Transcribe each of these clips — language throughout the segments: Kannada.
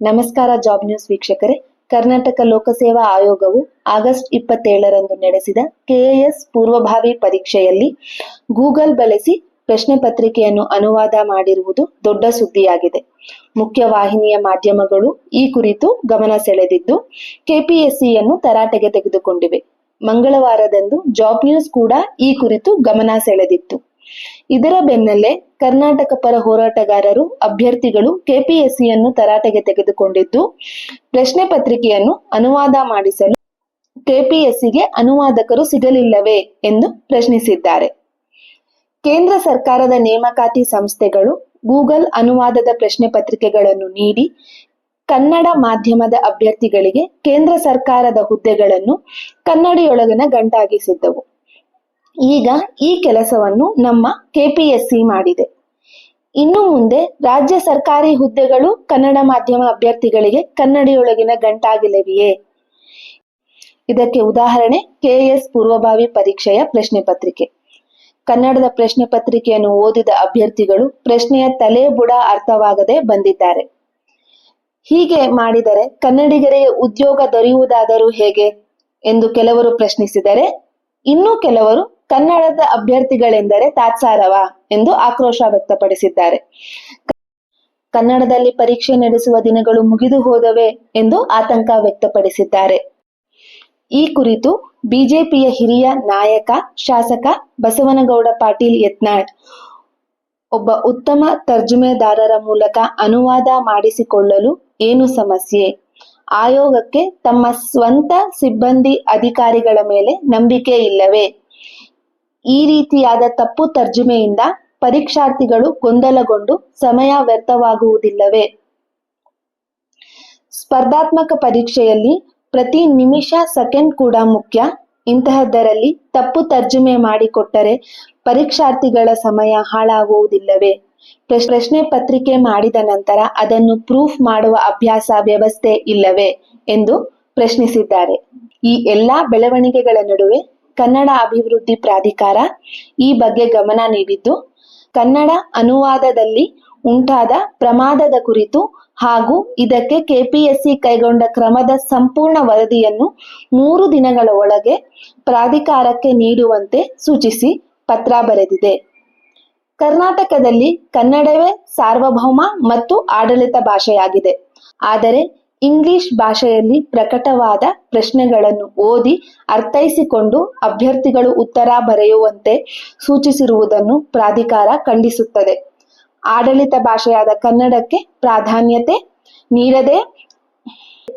ನಮಸ್ಕಾರ, ಜಾಬ್ ನ್ಯೂಸ್ ವೀಕ್ಷಕರೇ. ಕರ್ನಾಟಕ ಲೋಕಸೇವಾ ಆಯೋಗವು ಆಗಸ್ಟ್ ಇಪ್ಪತ್ತೇಳರಂದು ನಡೆಸಿದ ಕೆಎಎಸ್ ಪೂರ್ವಭಾವಿ ಪರೀಕ್ಷೆಯಲ್ಲಿ ಗೂಗಲ್ ಬಳಸಿ ಪ್ರಶ್ನೆ ಪತ್ರಿಕೆಯನ್ನು ಅನುವಾದ ಮಾಡಿರುವುದು ದೊಡ್ಡ ಸುದ್ದಿಯಾಗಿದೆ. ಮುಖ್ಯ ವಾಹಿನಿಯ ಮಾಧ್ಯಮಗಳು ಈ ಕುರಿತು ಗಮನ ಸೆಳೆದಿದ್ದು, ಕೆಪಿಎಸ್ಸಿಯನ್ನು ತರಾಟೆಗೆ ತೆಗೆದುಕೊಂಡಿವೆ. ಮಂಗಳವಾರದಂದು ಜಾಬ್ ನ್ಯೂಸ್ ಕೂಡ ಈ ಕುರಿತು ಗಮನ ಸೆಳೆದಿತ್ತು. ಇದರ ಬೆನ್ನಲ್ಲೇ ಕರ್ನಾಟಕ ಪರ ಹೋರಾಟಗಾರರು, ಅಭ್ಯರ್ಥಿಗಳು ಕೆಪಿಎಸ್ಸಿಯನ್ನು ತರಾಟೆಗೆ ತೆಗೆದುಕೊಂಡಿದ್ದು, ಪ್ರಶ್ನೆ ಪತ್ರಿಕೆಯನ್ನು ಅನುವಾದ ಮಾಡಿಸಲು ಕೆಪಿಎಸ್ಸಿಗೆ ಅನುವಾದಕರು ಸಿಗಲಿಲ್ಲವೇ ಎಂದು ಪ್ರಶ್ನಿಸಿದ್ದಾರೆ. ಕೇಂದ್ರ ಸರ್ಕಾರದ ನೇಮಕಾತಿ ಸಂಸ್ಥೆಗಳು ಗೂಗಲ್ ಅನುವಾದದ ಪ್ರಶ್ನೆ ಪತ್ರಿಕೆಗಳನ್ನು ನೀಡಿ ಕನ್ನಡ ಮಾಧ್ಯಮದ ಅಭ್ಯರ್ಥಿಗಳಿಗೆ ಕೇಂದ್ರ ಸರ್ಕಾರದ ಹುದ್ದೆಗಳನ್ನು ಕನ್ನಡಿಯೊಳಗಿನ ಗಂಟಾಗಿಸಿದ್ದವು. ಈಗ ಈ ಕೆಲಸವನ್ನು ನಮ್ಮ ಕೆಪಿಎಸ್ಸಿ ಮಾಡಿದೆ. ಇನ್ನು ಮುಂದೆ ರಾಜ್ಯ ಸರ್ಕಾರಿ ಹುದ್ದೆಗಳು ಕನ್ನಡ ಮಾಧ್ಯಮ ಅಭ್ಯರ್ಥಿಗಳಿಗೆ ಕನ್ನಡಿಯೊಳಗಿನ ಗಂಟಾಗಿಲೆವಿಯೇ ಇದಕ್ಕೆ ಉದಾಹರಣೆ ಕೆಎಸ್ ಪೂರ್ವಭಾವಿ ಪರೀಕ್ಷೆಯ ಪ್ರಶ್ನೆ ಪತ್ರಿಕೆ. ಕನ್ನಡದ ಪ್ರಶ್ನೆ ಪತ್ರಿಕೆಯನ್ನು ಓದಿದ ಅಭ್ಯರ್ಥಿಗಳು ಪ್ರಶ್ನೆಯ ತಲೆ ಬುಡ ಅರ್ಥವಾಗದೆ ಬಂದಿದ್ದಾರೆ. ಹೀಗೆ ಮಾಡಿದರೆ ಕನ್ನಡಿಗರಿಗೆ ಉದ್ಯೋಗ ದೊರೆಯುವುದಾದರೂ ಹೇಗೆ? ಎಂದು ಕೆಲವರು ಪ್ರಶ್ನಿಸಿದರೆ, ಇನ್ನು ಕೆಲವರು ಕನ್ನಡದ ಅಭ್ಯರ್ಥಿಗಳೆಂದರೆ ತಾತ್ಸಾರವಾ? ಎಂದು ಆಕ್ರೋಶ ವ್ಯಕ್ತಪಡಿಸಿದ್ದಾರೆ. ಕನ್ನಡದಲ್ಲಿ ಪರೀಕ್ಷೆ ನಡೆಸುವ ದಿನಗಳು ಮುಗಿದು ಹೋದವೆ ಎಂದು ಆತಂಕ ವ್ಯಕ್ತಪಡಿಸಿದ್ದಾರೆ. ಈ ಕುರಿತು ಬಿಜೆಪಿಯ ಹಿರಿಯ ನಾಯಕ, ಶಾಸಕ ಬಸವನಗೌಡ ಪಾಟೀಲ್ ಯತ್ನಾಳ್ ಒಬ್ಬ ಉತ್ತಮ ತರ್ಜುಮೆದಾರರ ಮೂಲಕ ಅನುವಾದ ಮಾಡಿಸಿಕೊಳ್ಳಲು ಏನು ಸಮಸ್ಯೆ? ಆಯೋಗಕ್ಕೆ ತಮ್ಮ ಸ್ವಂತ ಸಿಬ್ಬಂದಿ ಅಧಿಕಾರಿಗಳ ಮೇಲೆ ನಂಬಿಕೆ ಇಲ್ಲವೇ? ಈ ರೀತಿಯಾದ ತಪ್ಪು ತರ್ಜುಮೆಯಿಂದ ಪರೀಕ್ಷಾರ್ಥಿಗಳು ಗೊಂದಲಗೊಂಡು ಸಮಯ ವ್ಯರ್ಥವಾಗುವುದಿಲ್ಲವೇ? ಸ್ಪರ್ಧಾತ್ಮಕ ಪರೀಕ್ಷೆಯಲ್ಲಿ ಪ್ರತಿ ನಿಮಿಷ ಸೆಕೆಂಡ್ ಕೂಡ ಮುಖ್ಯ. ಇಂತಹದ್ದರಲ್ಲಿ ತಪ್ಪು ತರ್ಜುಮೆ ಮಾಡಿಕೊಟ್ಟರೆ ಪರೀಕ್ಷಾರ್ಥಿಗಳ ಸಮಯ ಹಾಳಾಗುವುದಿಲ್ಲವೇ? ಪ್ರಶ್ನೆ ಪತ್ರಿಕೆ ಮಾಡಿದ ನಂತರ ಅದನ್ನು ಪ್ರೂಫ್ ಮಾಡುವ ಅಭ್ಯಾಸ ವ್ಯವಸ್ಥೆ ಇಲ್ಲವೇ? ಎಂದು ಪ್ರಶ್ನಿಸಿದ್ದಾರೆ. ಈ ಎಲ್ಲಾ ಬೆಳವಣಿಗೆಗಳ ನಡುವೆ ಕನ್ನಡ ಅಭಿವೃದ್ಧಿ ಪ್ರಾಧಿಕಾರ ಈ ಬಗ್ಗೆ ಗಮನ ನೀಡಿದ್ದು, ಕನ್ನಡ ಅನುವಾದದಲ್ಲಿ ಉಂಟಾದ ಪ್ರಮಾದದ ಕುರಿತು ಹಾಗೂ ಇದಕ್ಕೆ ಕೆಪಿಎಸ್ಸಿ ಕೈಗೊಂಡ ಕ್ರಮದ ಸಂಪೂರ್ಣ ವರದಿಯನ್ನು ಮೂರು ದಿನಗಳ ಒಳಗೆ ಪ್ರಾಧಿಕಾರಕ್ಕೆ ನೀಡುವಂತೆ ಸೂಚಿಸಿ ಪತ್ರ ಬರೆದಿದೆ. ಕರ್ನಾಟಕದಲ್ಲಿ ಕನ್ನಡವೇ ಸಾರ್ವಭೌಮ ಮತ್ತು ಆಡಳಿತ ಭಾಷೆಯಾಗಿದೆ. ಆದರೆ ಇಂಗ್ಲಿಷ್ ಭಾಷೆಯಲ್ಲಿ ಪ್ರಕಟವಾದ ಪ್ರಶ್ನೆಗಳನ್ನು ಓದಿ ಅರ್ಥೈಸಿಕೊಂಡು ಅಭ್ಯರ್ಥಿಗಳು ಉತ್ತರ ಬರೆಯುವಂತೆ ಸೂಚಿಸಿರುವುದನ್ನು ಪ್ರಾಧಿಕಾರ ಖಂಡಿಸುತ್ತದೆ. ಆಡಳಿತ ಭಾಷೆಯಾದ ಕನ್ನಡಕ್ಕೆ ಪ್ರಾಧಾನ್ಯತೆ ನೀಡದೆ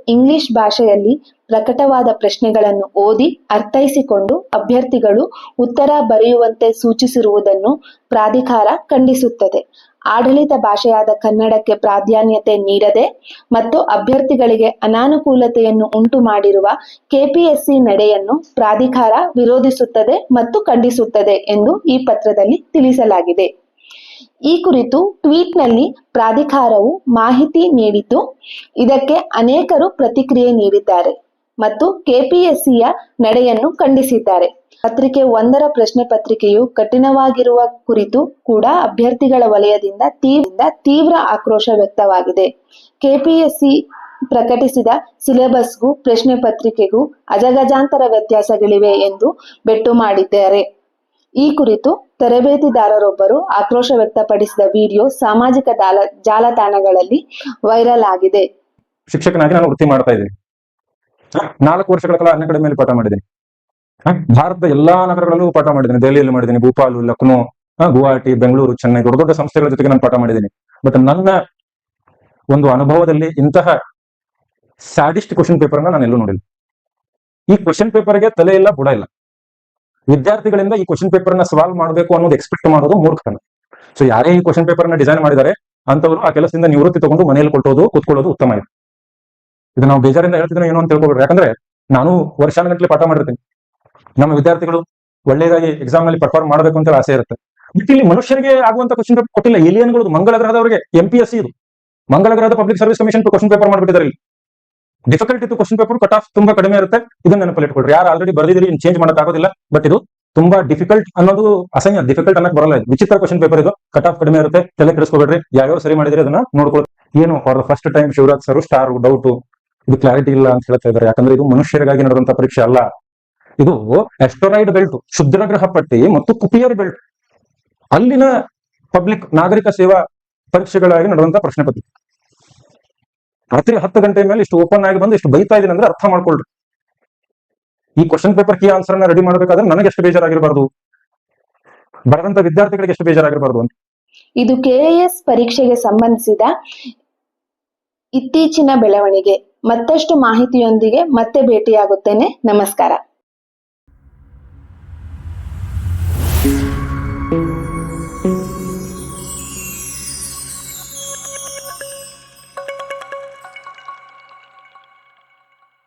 ಇಂಗ್ಲಿಷ್ ಭಾಷೆಯಲ್ಲಿ ಪ್ರಕಟವಾದ ಪ್ರಶ್ನೆಗಳನ್ನು ಓದಿ ಅರ್ಥೈಸಿಕೊಂಡು ಅಭ್ಯರ್ಥಿಗಳು ಉತ್ತರ ಬರೆಯುವಂತೆ ಸೂಚಿಸಿರುವುದನ್ನು ಪ್ರಾಧಿಕಾರ ಖಂಡಿಸುತ್ತದೆ. ಆಡಳಿತ ಭಾಷೆಯಾದ ಕನ್ನಡಕ್ಕೆ ಪ್ರಾಧಾನ್ಯತೆ ನೀಡದೆ ಮತ್ತು ಅಭ್ಯರ್ಥಿಗಳಿಗೆ ಅನಾನುಕೂಲತೆಯನ್ನು ಉಂಟು ಮಾಡಿರುವ ಕೆಪಿಎಸ್ಸಿ ನಡೆಯನ್ನು ಪ್ರಾಧಿಕಾರ ವಿರೋಧಿಸುತ್ತದೆ ಮತ್ತು ಖಂಡಿಸುತ್ತದೆ ಎಂದು ಈ ಪತ್ರದಲ್ಲಿ ತಿಳಿಸಲಾಗಿದೆ. ಈ ಕುರಿತು ಟ್ವೀಟ್ನಲ್ಲಿ ಪ್ರಾಧಿಕಾರವು ಮಾಹಿತಿ ನೀಡಿದ್ದು, ಇದಕ್ಕೆ ಅನೇಕರು ಪ್ರತಿಕ್ರಿಯೆ ನೀಡಿದ್ದಾರೆ ಮತ್ತು ಕೆಪಿಎಸ್ಸಿಯ ನಡೆಯನ್ನು ಖಂಡಿಸಿದ್ದಾರೆ. ಪತ್ರಿಕೆ ಒಂದರ ಪ್ರಶ್ನೆ ಪತ್ರಿಕೆಯು ಕಠಿಣವಾಗಿರುವ ಕುರಿತು ಕೂಡ ಅಭ್ಯರ್ಥಿಗಳ ವಲಯದಿಂದ ತೀವ್ರ ಆಕ್ರೋಶ ವ್ಯಕ್ತವಾಗಿದೆ. ಕೆಪಿಎಸ್ಸಿ ಪ್ರಕಟಿಸಿದ ಸಿಲೆಬಸ್ಗೂ, ಪ್ರಶ್ನೆ ಪತ್ರಿಕೆಗೂ ಅಜಗಜಾಂತರ ವ್ಯತ್ಯಾಸಗಳಿವೆ ಎಂದು ಬೆಟ್ಟು ಮಾಡಿದ್ದಾರೆ. ಈ ಕುರಿತು ತರಬೇತಿದಾರರೊಬ್ಬರು ಆಕ್ರೋಶ ವ್ಯಕ್ತಪಡಿಸಿದ ವಿಡಿಯೋ ಸಾಮಾಜಿಕ ಜಾಲ ಜಾಲತಾಣಗಳಲ್ಲಿ ವೈರಲ್ ಆಗಿದೆ. ಶಿಕ್ಷಕನಾಗಿ ನಾನು ವೃತ್ತಿ ಮಾಡ್ತಾ ಇದ್ದೀನಿ? ನಾಲ್ಕು ವರ್ಷಗಳ ಕಾಲ ಅನ್ನ ಮೇಲೆ ಪಾಠ ಮಾಡಿದ್ದೀನಿ? ಭಾರತದ ಎಲ್ಲಾ ನಗರಗಳಲ್ಲೂ ಪಾಠ ಮಾಡಿದ್ದೀನಿ. ದೆಹಲಿಯಲ್ಲಿ ಮಾಡಿದ್ದೀನಿ, ಭೂಪಾಲು, ಲಕ್ನೋ? ಗುವಾಹಟಿ, ಬೆಂಗಳೂರು, ಚೆನ್ನೈ, ದೊಡ್ಡ ದೊಡ್ಡ ಸಂಸ್ಥೆಗಳ ಜೊತೆಗೆ ನಾನು ಪಾಠ ಮಾಡಿದ್ದೀನಿ. ಬಟ್ ನನ್ನ ಒಂದು ಅನುಭವದಲ್ಲಿ ಇಂತಹ ಸ್ಯಾಡಿಸ್ಟ್ ಕ್ವಶನ್ ಪೇಪರ್ ನಾನು ಎಲ್ಲೂ ನೋಡಿಲ್ಲ. ಈ ಕ್ವಶನ್ ಪೇಪರ್ಗೆ ತಲೆ ಇಲ್ಲ, ಬುಡ ಇಲ್ಲ. ವಿದ್ಯಾರ್ಥಿಗಳಿಂದ ಈ ಕ್ವಶನ್ ಪೇಪರ್ನ ಸಾಲ್ವ್ ಮಾಡಬೇಕು ಅನ್ನೋದು ಎಕ್ಸ್ಪೆಕ್ಟ್ ಮಾಡೋದು ಮೂರ್ಖತನ. ಸೊ ಯಾರೇ ಈ ಕ್ವಶನ್ ಪೇಪರ್ನ ಡಿಸೈನ್ ಮಾಡಿದ್ದಾರೆ ಅಂತವರು ಆ ಕೆಲಸದಿಂದ ನಿವೃತ್ತಿ ತಗೊಂಡು ಮನೆಯಲ್ಲಿ ಕೊಟ್ಟೋದು ಕೂತ್ಕೊಳ್ಳೋದು ಉತ್ತಮ ಇದೆ. ಇದು ನಾವು ಬೇಜಾರಿಂದ ಹೇಳ್ತಿದ್ರೆ ಏನು ಅಂತ ತಿಳ್ಕೊಬೇಡ್ರಿ ಯಾಕಂದ್ರೆ ನಾನು ವರ್ಷಾನುಗಟ್ಟಲೆ ಪಾಠ ಮಾಡಿರ್ತೀನಿ. ನಮ್ಮ ವಿದ್ಯಾರ್ಥಿಗಳು ಒಳ್ಳೇದಾಗಿ ಎಕ್ಸಾಮ್ನಲ್ಲಿ ಪರ್ಫಾರ್ಮ್ ಮಾಡಬೇಕು ಅಂತ ಆಸೆ ಇರುತ್ತೆ. ಬಟ್ ಇಲ್ಲಿ ಮನುಷ್ಯರಿಗೆ ಆಗುವಂತ ಕ್ವಶನ್ ಪೇಪರ್ ಕೊಟ್ಟಿಲ್ಲ. ಏಲಿಯನ್ಗಳು ಮಂಗಳ ಗ್ರಹದವರಿಗೆ ಎಂ ಪಿ ಎಸ್ ಸಿ ಇದು. ಮಂಗಳ ಗ್ರಹದ public service commission question paper ಮಾಡ್ಬಿಟ್ಟಿದ್ದಾರೆ ಇಲ್ಲಿ. ಡಿಫಿಕಲ್ಟ್ ಇತ್ತು ಕ್ವಶನ್ ಪೇಪರ್ ಕಟ್ ಆಫ್ ತುಂಬಾ ಕಡಿಮೆ ಇರುತ್ತೆ. ಇದನ್ನ ನೆನಪಲ್ಲಿ ಇಟ್ಕೊಳ್ರಿ. ಯಾರು ಆಲ್ರೆಡಿ ಇನ್ ಚೇಂಜ್ ಮಾಡಕ್ ಆಗೋದಿಲ್ಲ ಬಟ್ ಇದು ತುಂಬಾ ಡಿಫಿಕಲ್ಟ್ ಅನ್ನೋದು ಅಸಹ್ಯ. ಡಿಫಿಕಲ್ಟ್ ಅನ್ನಕ್ ಬರಲ್ಲ. ವಿಚಿತ್ರ ಕ್ವಶನ್ ಪೇಪರ್ ಇದು. ಕಟ್ ಆಫ್ ಕಡಿಮೆ ಇರುತ್ತೆ. ತಲೆ ಕೆಡಿಸ್ಕೋಬೇಡ್ರಿ. ಯಾವ್ಯಾವ ಸರಿ ಮಾಡಿದ್ರೆ ಅದನ್ನ ನೋಡ್ಕೊಳ್ಳಿ ಏನು for first time Shivaraj sir star doubt ಇದು ಕ್ಲಾರಿಟಿ ಇಲ್ಲ ಅಂತ ಹೇಳ್ತಾ ಇದ್ದಾರೆ. ಯಾಕಂದ್ರೆ ಇದು ಮನುಷ್ಯರಿಗಾಗಿ ನಡೆದಂತ ಪರೀಕ್ಷೆ ಅಲ್ಲ. ಇದು ಎಸ್ಟೋರೈಡ್ ಬೆಲ್ಟ್ ಕ್ಷುದ್ರಗ್ರಹ ಪಟ್ಟಿ ಮತ್ತು ಕುಪಿಯರ್ ಬೆಲ್ಟ್ ಅಲ್ಲಿನ ಪಬ್ಲಿಕ್ ನಾಗರಿಕ ಸೇವಾ ಪರೀಕ್ಷೆಗಳಾಗಿ ನಡೆದಂತ ಪ್ರಶ್ನೆ ಪತ್ರಿಕೆ. ರಾತ್ರಿ ಹತ್ತು ಗಂಟೆ ಮೇಲೆ ಇಷ್ಟು ಓಪನ್ ಆಗಿ ಬಂದು ಇಷ್ಟು ಬೈತಾ ಇದೀನಿ ಅಂದ್ರೆ ಅರ್ಥ ಮಾಡ್ಕೊಳ್ರಿ. ಈ ಕ್ವಶನ್ ಪೇಪರ್ ಕೀ ಆನ್ಸರ್ನ ರೆಡಿ ಮಾಡಬೇಕಾದ್ರೆ ನನಗೆ ಎಷ್ಟು ಬೇಜಾರಾಗಿರ್ಬಾರ್ದು? ಬರೆದಂತ ವಿದ್ಯಾರ್ಥಿಗಳಿಗೆ ಎಷ್ಟು ಬೇಜಾರಾಗಿರ್ಬಾರ್ದು ಅಂತ. ಇದು ಕೆಎಎಸ್ ಪರೀಕ್ಷೆಗೆ ಸಂಬಂಧಿಸಿದ ಇತ್ತೀಚಿನ ಬೆಳವಣಿಗೆ. ಮತ್ತಷ್ಟು ಮಾಹಿತಿಯೊಂದಿಗೆ ಮತ್ತೆ ಭೇಟಿಯಾಗುತ್ತೇನೆ. ನಮಸ್ಕಾರ.